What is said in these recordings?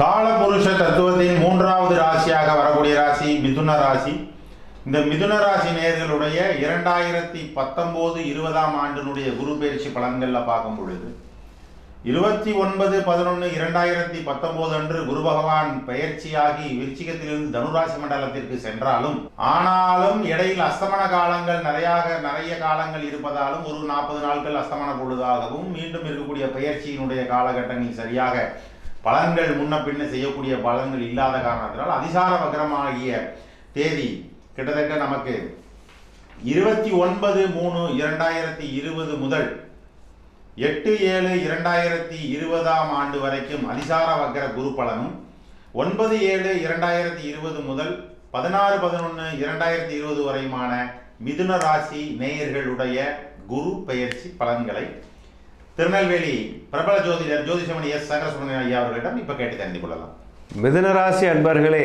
காலபுருஷ தத்துவத்தின் மூன்றாவது ராசியாக வரக்கூடிய ராசி மிதுன ராசி. இந்த மிதுன ராசி நேர்களுடைய இரண்டாயிரத்தி பத்தொம்போது இருபதாம் ஆண்டினுடைய குரு பயிற்சி பலன்களில் பார்க்கும் பொழுது இருபத்தி ஒன்பது பதினொன்று இரண்டாயிரத்தி பத்தொன்பது அன்று குரு பகவான் பயிற்சியாகி விருச்சிகத்திலிருந்து தனுராசி மண்டலத்திற்கு சென்றாலும் ஆனாலும் இடையில் அஸ்தமன காலங்கள் நிறையாக நிறைய காலங்கள் இருப்பதாலும் ஒரு நாற்பது நாட்கள் அஸ்தமன பொழுதாகவும் மீண்டும் இருக்கக்கூடிய பயிற்சியினுடைய காலகட்டங்களில் சரியாக பலன்கள் முன்ன பின்ன செய்யக்கூடிய பலன்கள் இல்லாத காரணத்தினால் அதிசார வக்கரமாகிய தேதி கிட்டத்தட்ட நமக்கு இருபத்தி ஒன்பது மூணு இரண்டாயிரத்தி இருபது முதல் எட்டு ஏழு இரண்டாயிரத்தி இருபதாம் ஆண்டு வரைக்கும் அதிசார வக்கர குரு பலனும் ஒன்பது ஏழு இரண்டாயிரத்தி இருபது முதல் பதினாறு பதினொன்று இரண்டாயிரத்தி இருபது வரையுமான மிதுன ராசி நேயர்களுடைய குரு பெயர்ச்சி பலன்களை திருநெல்வேலி பிரபல ஜோதிடர் ஜோதிஷமணி எஸ். சங்கரசுமணியன் ஐயா அவர்களிடம் இப்போ கேட்டு தெரிந்து கொள்ளலாம். மிதுன ராசி அன்பர்களே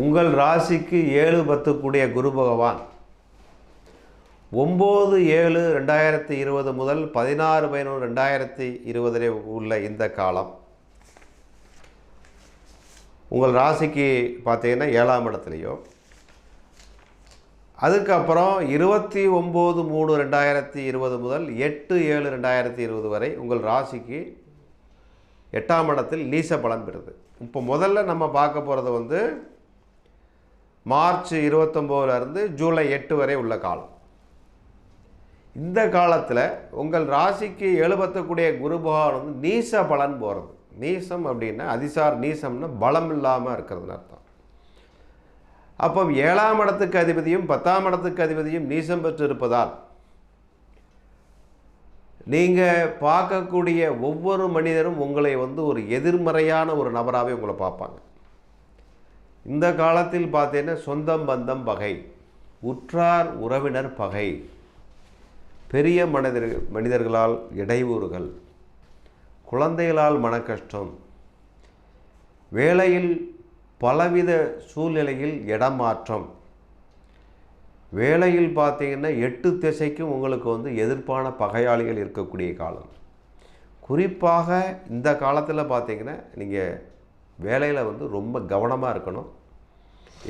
உங்கள் ராசிக்கு ஏழு பத்து கூடிய குரு பகவான். ஒம்பது ஏழு ரெண்டாயிரத்தி இருபது முதல் பதினாறு பதினொன்று ரெண்டாயிரத்தி இருபதிலே உள்ள இந்த காலம். உங்கள் ராசிக்கு பார்த்தீங்கன்னா ஏழாம் இடத்துலையோ அதுக்கப்புறம் இருபத்தி ஒம்பது மூணு ரெண்டாயிரத்தி இருபது முதல் எட்டு ஏழு ரெண்டாயிரத்தி இருபது வரை உங்கள் ராசிக்கு எட்டாம் இடத்தில் நீச பலன் பெறுது. இப்போ முதல்ல நம்ம பார்க்க போகிறது வந்து மார்ச் இருபத்தொம்போதுலேருந்து ஜூலை எட்டு வரை உள்ள காலம். இந்த காலத்தில் உங்கள் ராசிக்கு எழுபத்தக்கூடிய குரு பகவான் வந்து நீச பலன் போகிறது நீசம் அப்படின்னா அதிசார் நீசம்னா பலம் இல்லாமல் இருக்கிறதுன்னு அர்த்தம். அப்போ ஏழாம் இடத்துக்கு அதிபதியும் பத்தாம் இடத்துக்கு அதிபதியும் நீசம் பெற்று இருப்பதால் நீங்கள் பார்க்கக்கூடிய ஒவ்வொரு மனிதரும் உங்களை வந்து ஒரு எதிர்மறையான ஒரு நபராகவே உங்களை பார்ப்பாங்க. இந்த காலத்தில் பார்த்தீங்கன்னா சொந்தம் பந்தம் பகை உற்றார் உறவினர் பகை பெரிய மனிதர் மனிதர்களால் இடையூறுகள் குழந்தைகளால் மனக்கஷ்டம் வேலையில் பலவித சூழ்நிலையில் இடமாற்றம். வேலையில் பார்த்தீங்கன்னா எட்டு திசைக்கும் உங்களுக்கு வந்து எதிர்ப்பான பகையாளிகள் இருக்கக்கூடிய காலம். குறிப்பாக இந்த காலத்தில் பார்த்தீங்கன்னா நீங்கள் வேலையில் வந்து ரொம்ப கவனமாக இருக்கணும்.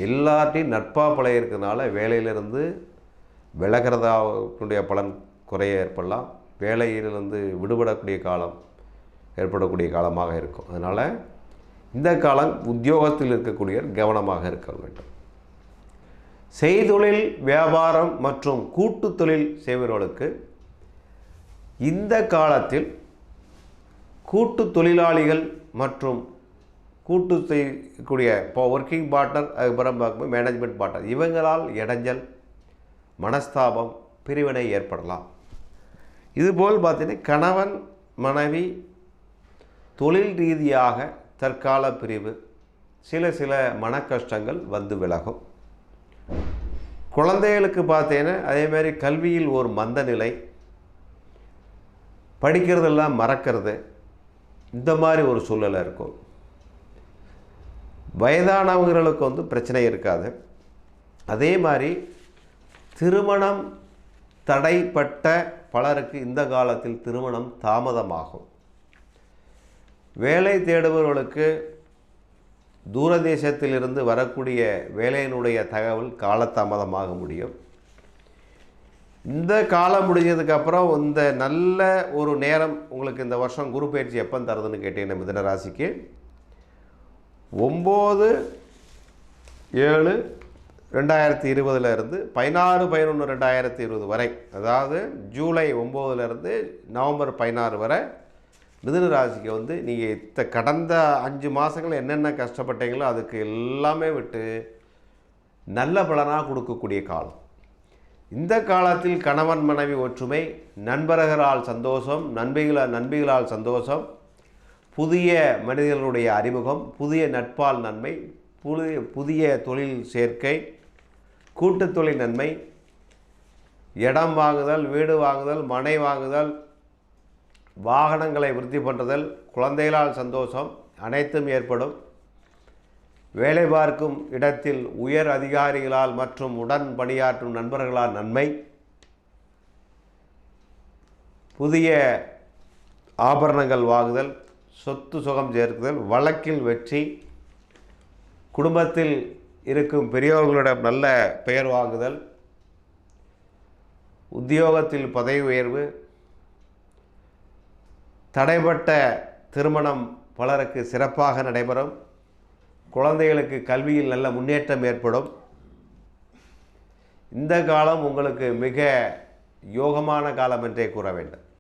எல்லார்ட்டையும் நட்பாக பழையிருக்கிறதுனால வேலையிலிருந்து விலகிறதாவுடைய பலன் குறைய ஏற்படலாம். வேலையிலிருந்து விடுபடக்கூடிய காலம் ஏற்படக்கூடிய காலமாக இருக்கும். அதனால் இந்த காலம் உத்தியோகத்தில் இருக்கக்கூடியவர் கவனமாக இருக்க வேண்டும். செய்தொழில் வியாபாரம் மற்றும் கூட்டு தொழில் செய்பவர்களுக்கு இந்த காலத்தில் கூட்டு தொழிலாளிகள் மற்றும் கூட்டு செய்யக்கூடிய இப்போ ஒர்க்கிங் பார்ட்னர் அதுக்கப்புறம் பார்க்கும்போது மேனேஜ்மெண்ட் பார்ட்னர் இவங்களால் இடைஞ்சல் மனஸ்தாபம் பிரிவினை ஏற்படலாம். இதுபோல் பார்த்தீங்கன்னா கணவன் மனைவி தொழில் ரீதியாக தற்கால பிரிவு சில சில மன கஷ்டங்கள் வந்து விலகும். குழந்தைகளுக்கு பார்த்தீங்கன்னா அதேமாதிரி கல்வியில் ஒரு மந்த நிலை படிக்கிறதெல்லாம் மறக்கிறது இந்த மாதிரி ஒரு சூழ்நிலை இருக்கும். வயதானவங்களுக்கு வந்து பிரச்சனை இருக்காது. அதே மாதிரி திருமணம் தடைப்பட்ட பலருக்கு இந்த காலத்தில் திருமணம் தாமதமாகும். வேலை தேடுபவர்களுக்கு தூரதேசத்திலிருந்து வரக்கூடிய வேலையினுடைய தகவல் காலதாமதமாக முடியும். இந்த காலம் முடிஞ்சதுக்கப்புறம் இந்த நல்ல ஒரு நேரம் உங்களுக்கு இந்த வருஷம் குரு பயிற்சி எப்போ தருதுன்னு கேட்டீங்கன்னா மிதன ராசிக்கு. ஒம்பது ஏழு ரெண்டாயிரத்தி இருபதுலேருந்து பதினாறு பதினொன்று ரெண்டாயிரத்தி இருபது வரை அதாவது ஜூலை ஒம்போதுலேருந்து நவம்பர் பதினாறு வரை மிதுன ராசிக்கு வந்து நீங்கள் இத்த கடந்த அஞ்சு மாதங்கள் என்னென்ன கஷ்டப்பட்டீங்களோ அதுக்கு எல்லாமே விட்டு நல்ல பலனாக கொடுக்கக்கூடிய காலம். இந்த காலத்தில் கணவன் மனைவி ஒற்றுமை நண்பர்களால் சந்தோஷம் நண்பிகளால் நண்பிகளால் சந்தோஷம் புதிய மனிதர்களுடைய அறிமுகம் புதிய நட்பால் நன்மை புதிய புதிய தொழில் சேர்க்கை கூட்டுத்தொழில் நன்மை இடம் வாங்குதல் வீடு வாங்குதல் மனை வாங்குதல் வாகனங்களை விருத்தி பண்ணுறதில் குழந்தைகளால் சந்தோஷம் அனைத்தும் ஏற்படும். வேலை பார்க்கும் இடத்தில் உயர் அதிகாரிகளால் மற்றும் உடன் பணியாற்றும் நண்பர்களால் நன்மை. புதிய ஆபரணங்கள் வாங்குதல் சொத்து சுகம் சேர்க்குதல் வழக்கில் வெற்றி குடும்பத்தில் இருக்கும் பெரியவர்களிடம் நல்ல பெயர் வாங்குதல் உத்தியோகத்தில் பதவி உயர்வு தடைப்பட்ட திருமணம் பலருக்கு சிறப்பாக நடைபெறும். குழந்தைகளுக்கு கல்வியில் நல்ல முன்னேற்றம் ஏற்படும். இந்த காலம் உங்களுக்கு மிக யோகமான காலம் என்றே கூற வேண்டும்.